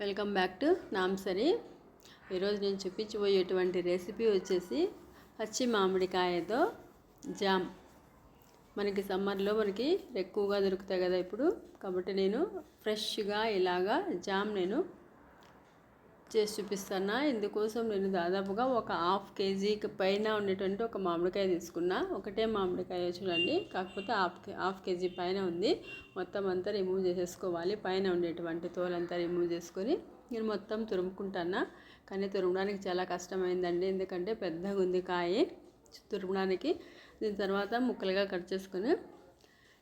Welcome back to నామ్సరీ ఈరోజు నేను చూపించబోయేటువంటి recipe వచ్చేసి పచ్చి మామిడికాయతో జామ్. మనకి సమ్మర్లో మనకి ఎక్కువగా దొరుకుతాయి కదా ఇప్పుడు. కాబట్టి నేను ఫ్రెష్గా ఇలాగా జామ్ నేను చేసి చూపిస్తాను? ఇందుకోసం నేను దాదాపుగా ఒక హాఫ్ కేజీకి పైన ఉండేటువంటి ఒక మామిడికాయ తీసుకున్నా. ఒకటే మామిడికాయ చూడండి. కాకపోతే హాఫ్ హాఫ్ కేజీ పైన ఉంది. మొత్తం అంతా రిమూవ్ చేసేసుకోవాలి. పైన ఉండేటువంటి తోలంతా రిమూవ్ చేసుకొని నేను మొత్తం తురుముకుంటాను? కానీ తురమడానికి చాలా కష్టమైందండి. ఎందుకంటే పెద్దగా ఉంది కాయ. తురమడానికి దీని తర్వాత ముక్కలుగా కట్ చేసుకొని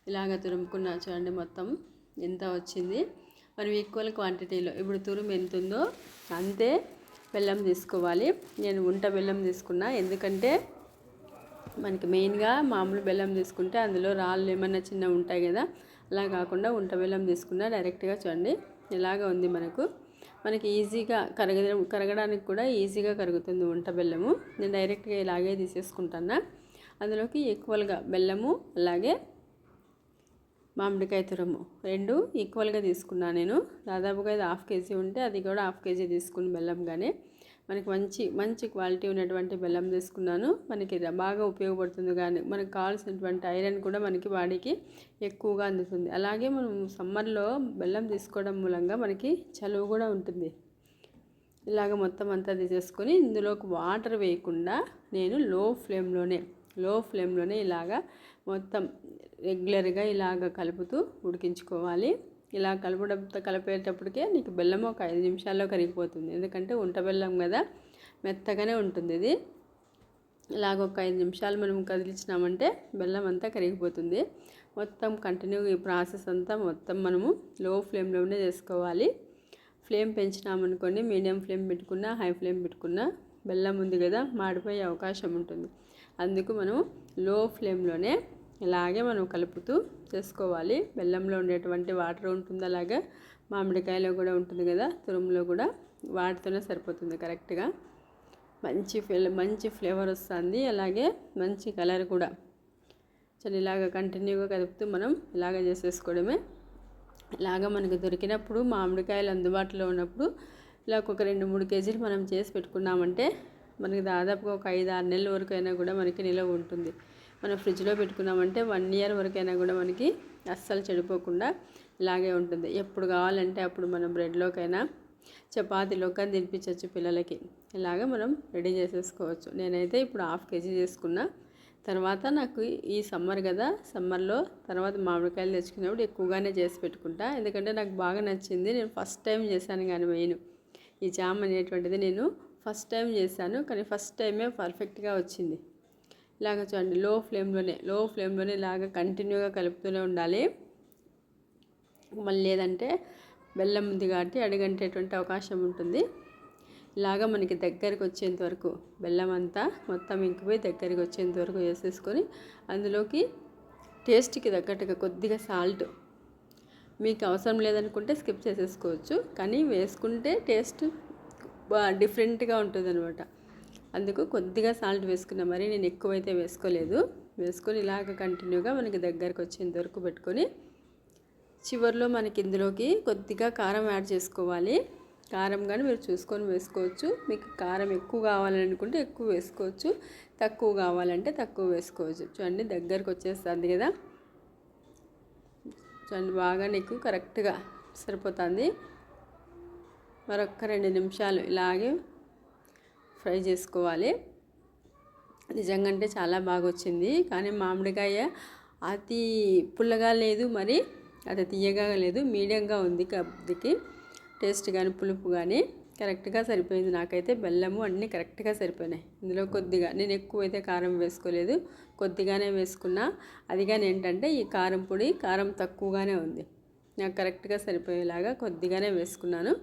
ఇలాగ తురుముకున్నా చూడండి మొత్తం ఎంత వచ్చింది. మనం ఈక్వల్ క్వాంటిటీలో ఇప్పుడు తురుము ఎంత ఉందో అంతే బెల్లం తీసుకోవాలి. నేను ఉంట బెల్లం తీసుకున్నా. ఎందుకంటే మనకి మెయిన్గా మామూలు బెల్లం తీసుకుంటే అందులో రాళ్ళు ఏమన్నా చిన్న ఉంటాయి కదా అలా కాకుండా ఉంట బెల్లం తీసుకున్నా డైరెక్ట్గా చూడండి ఇలాగ ఉంది మనకు. మనకి ఈజీగా కరగ కరగడానికి కూడా ఈజీగా కరుగుతుంది ఉంట బెల్లము. నేను డైరెక్ట్గా ఇలాగే తీసేసుకుంటాను అందులోకి ఈక్వల్గా బెల్లము అలాగే మామిడికాయ తురము. రెండు ఈక్వల్గా తీసుకున్నాను నేను. దాదాపుగా ఇది హాఫ్ కేజీ ఉంటే అది కూడా హాఫ్ కేజీ తీసుకుని బెల్లంగానే. మనకి మంచి మంచి క్వాలిటీ ఉన్నటువంటి బెల్లం తీసుకున్నాను. మనకి బాగా ఉపయోగపడుతుంది కానీ మనకు కావాల్సినటువంటి ఐరన్ కూడా మనకి బాడీకి ఎక్కువగా అందుతుంది. అలాగే మనం సమ్మర్లో బెల్లం తీసుకోవడం మూలంగా మనకి చలువ కూడా ఉంటుంది. ఇలాగ మొత్తం అంతా తీసేసుకొని ఇందులోకి వాటర్ వేయకుండా నేను లో ఫ్లేమ్లోనే లో ఫ్లేమ్లోనే ఇలాగా మొత్తం రెగ్యులర్గా ఇలాగ కలుపుతూ ఉడికించుకోవాలి. ఇలా కలుపుడంతో కలిపేటప్పటికే నీకు బెల్లం ఒక ఐదు నిమిషాల్లో కరిగిపోతుంది. ఎందుకంటే ఉంట బెల్లం కదా మెత్తగానే ఉంటుంది ఇది. ఇలాగ ఒక ఐదు నిమిషాలు మనం కదిలించినామంటే బెల్లం అంతా కరిగిపోతుంది. మొత్తం కంటిన్యూ ఈ ప్రాసెస్ అంతా మొత్తం మనము లో ఫ్లేమ్లోనే చేసుకోవాలి. ఫ్లేమ్ పెంచినామనుకోండి మీడియం ఫ్లేమ్ పెట్టుకున్నా హై ఫ్లేమ్ పెట్టుకున్నా బెల్లం ఉంది కదా మాడిపోయే అవకాశం ఉంటుంది. అందుకు మనం లో ఫ్లేమ్లోనే ఇలాగే మనం కలుపుతూ చేసుకోవాలి. బెల్లంలో ఉండేటువంటి వాటర్ ఉంటుంది అలాగే. మామిడికాయలో కూడా ఉంటుంది కదా తురుములో కూడా వాటితోనే సరిపోతుంది కరెక్ట్గా. మంచి మంచి ఫ్లేవర్ వస్తుంది. అలాగే మంచి కలర్ కూడా. చాలా ఇలాగ కంటిన్యూగా కలుపుతూ మనం ఇలాగ చేసేసుకోవడమే. ఇలాగ మనకు దొరికినప్పుడు మామిడికాయలు అందుబాటులో ఉన్నప్పుడు ఇలా ఒక రెండు మూడు కేజీలు మనం చేసి పెట్టుకున్నామంటే మనకి దాదాపుగా ఒక ఐదు ఆరు నెలల వరకు అయినా కూడా మనకి నిలవ ఉంటుంది. మనం ఫ్రిడ్జ్లో పెట్టుకున్నామంటే వన్ ఇయర్ వరకైనా కూడా మనకి అస్సలు చెడిపోకుండా ఇలాగే ఉంటుంది. ఎప్పుడు కావాలంటే అప్పుడు మనం బ్రెడ్లోకైనా చపాతీలోకైనా తినిపించవచ్చు పిల్లలకి. ఇలాగ మనం రెడీ చేసేసుకోవచ్చు. నేనైతే ఇప్పుడు హాఫ్ కేజీ చేసుకున్నా. తర్వాత నాకు ఈ సమ్మర్ కదా సమ్మర్లో తర్వాత మామిడికాయలు తెచ్చుకున్నప్పుడు ఎక్కువగానే చేసి పెట్టుకుంటా. ఎందుకంటే నాకు బాగా నచ్చింది. నేను ఫస్ట్ టైం చేశాను కానీ మెయిన్. ఈ జామ్ అనేటువంటిది నేను ఫస్ట్ టైం చేశాను. కానీ ఫస్ట్ టైమే పర్ఫెక్ట్గా వచ్చింది. ఇలాగ చూడండి లో ఫ్లేమ్లోనే లో ఫ్లేమ్లోనే ఇలాగ కంటిన్యూగా కలుపుతూనే ఉండాలి. మళ్ళీ లేదంటే బెల్లం ఉంది కాబట్టి అడుగంటేటువంటి అవకాశం ఉంటుంది. ఇలాగ మనకి దగ్గరికి వచ్చేంత వరకు బెల్లం అంతా మొత్తం ఇంకిపోయి దగ్గరికి వచ్చేంత వరకు వేసేసుకొని అందులోకి టేస్ట్కి తగ్గట్టుగా కొద్దిగా సాల్ట్ మీకు అవసరం లేదనుకుంటే స్కిప్ చేసేసుకోవచ్చు. కానీ వేసుకుంటే టేస్ట్ డిఫరెంట్గా ఉంటుంది అనమాట అందుకు కొద్దిగా సాల్ట్ వేసుకున్నా మరి నేను ఎక్కువైతే వేసుకోలేదు. వేసుకొని ఇలాగ కంటిన్యూగా మనకి దగ్గరకు వచ్చేంత వరకు పెట్టుకొని చివరిలో మనకి ఇందులోకి కొద్దిగా కారం యాడ్ చేసుకోవాలి. కారం కానీ మీరు చూసుకొని వేసుకోవచ్చు. మీకు కారం ఎక్కువ కావాలని అనుకుంటే ఎక్కువ వేసుకోవచ్చు. తక్కువ కావాలంటే తక్కువ వేసుకోవచ్చు. చూడండి దగ్గరకు వచ్చేస్తుంది కదా. చూడండి బాగా నీకు కరెక్ట్గా సరిపోతుంది. మరొక రెండు నిమిషాలు ఇలాగే ఫ్రై చేసుకోవాలి. నిజంగా అంటే చాలా బాగా వచ్చింది కానీ మామిడికాయ అతి పుల్లగా లేదు మరి అది తీయగా లేదు మీడియంగా ఉంది కబ్దికి. టేస్ట్ కానీ పులుపు కానీ కరెక్ట్గా సరిపోయింది నాకైతే. బెల్లము అన్నీ కరెక్ట్గా సరిపోయినాయి. ఇందులో కొద్దిగా నేను ఎక్కువైతే కారం వేసుకోలేదు. కొద్దిగానే వేసుకున్నా. అది కానీ ఏంటంటే ఈ కారం పొడి కారం తక్కువగానే ఉంది. నాకు కరెక్ట్గా సరిపోయేలాగా కొద్దిగానే వేసుకున్నాను.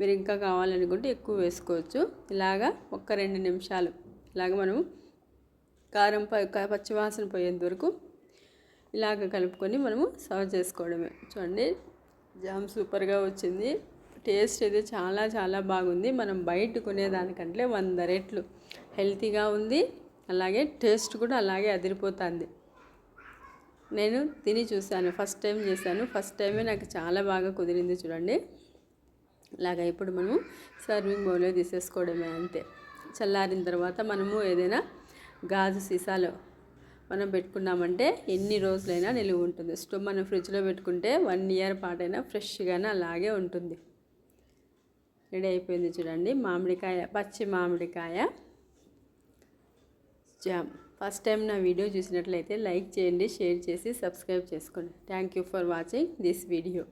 మీరు ఇంకా కావాలనుకుంటే ఎక్కువ వేసుకోవచ్చు. ఇలాగా ఒక్క రెండు నిమిషాలు. ఇలాగ మనం కారం పచ్చివాసన పోయేంత వరకు ఇలాగ కలుపుకొని మనము సర్వ్ చేసుకోవడమే. చూడండి జామ్ సూపర్గా వచ్చింది. టేస్ట్ అయితే చాలా చాలా బాగుంది. మనం బయట కొనేదానికంటే వంద రెట్లు హెల్తీగా ఉంది. అలాగే టేస్ట్ కూడా అలాగే అదిరిపోతుంది. నేను తిని చూశాను ఫస్ట్ టైం చేశాను. ఫస్ట్ టైమే నాకు చాలా బాగా కుదిరింది చూడండి. ఇలాగ ఇప్పుడు మనము సర్వింగ్ బౌల్లో తీసేసుకోవడమే అంతే. చల్లారిన తర్వాత మనము ఏదైనా గాజు సీసాలో మనం పెట్టుకున్నామంటే ఎన్ని రోజులైనా నిలువ ఉంటుంది. స్టవ్ మనం ఫ్రిడ్జ్లో పెట్టుకుంటే వన్ ఇయర్ పాటైనా ఫ్రెష్గానే అలాగే ఉంటుంది. రెడీ అయిపోయింది చూడండి. మామిడికాయ పచ్చి మామిడికాయ. ఫస్ట్ టైం నా వీడియో చూసినట్లయితే లైక్ చేయండి షేర్ చేసి సబ్స్క్రైబ్ చేసుకోండి. Thank you for watching this video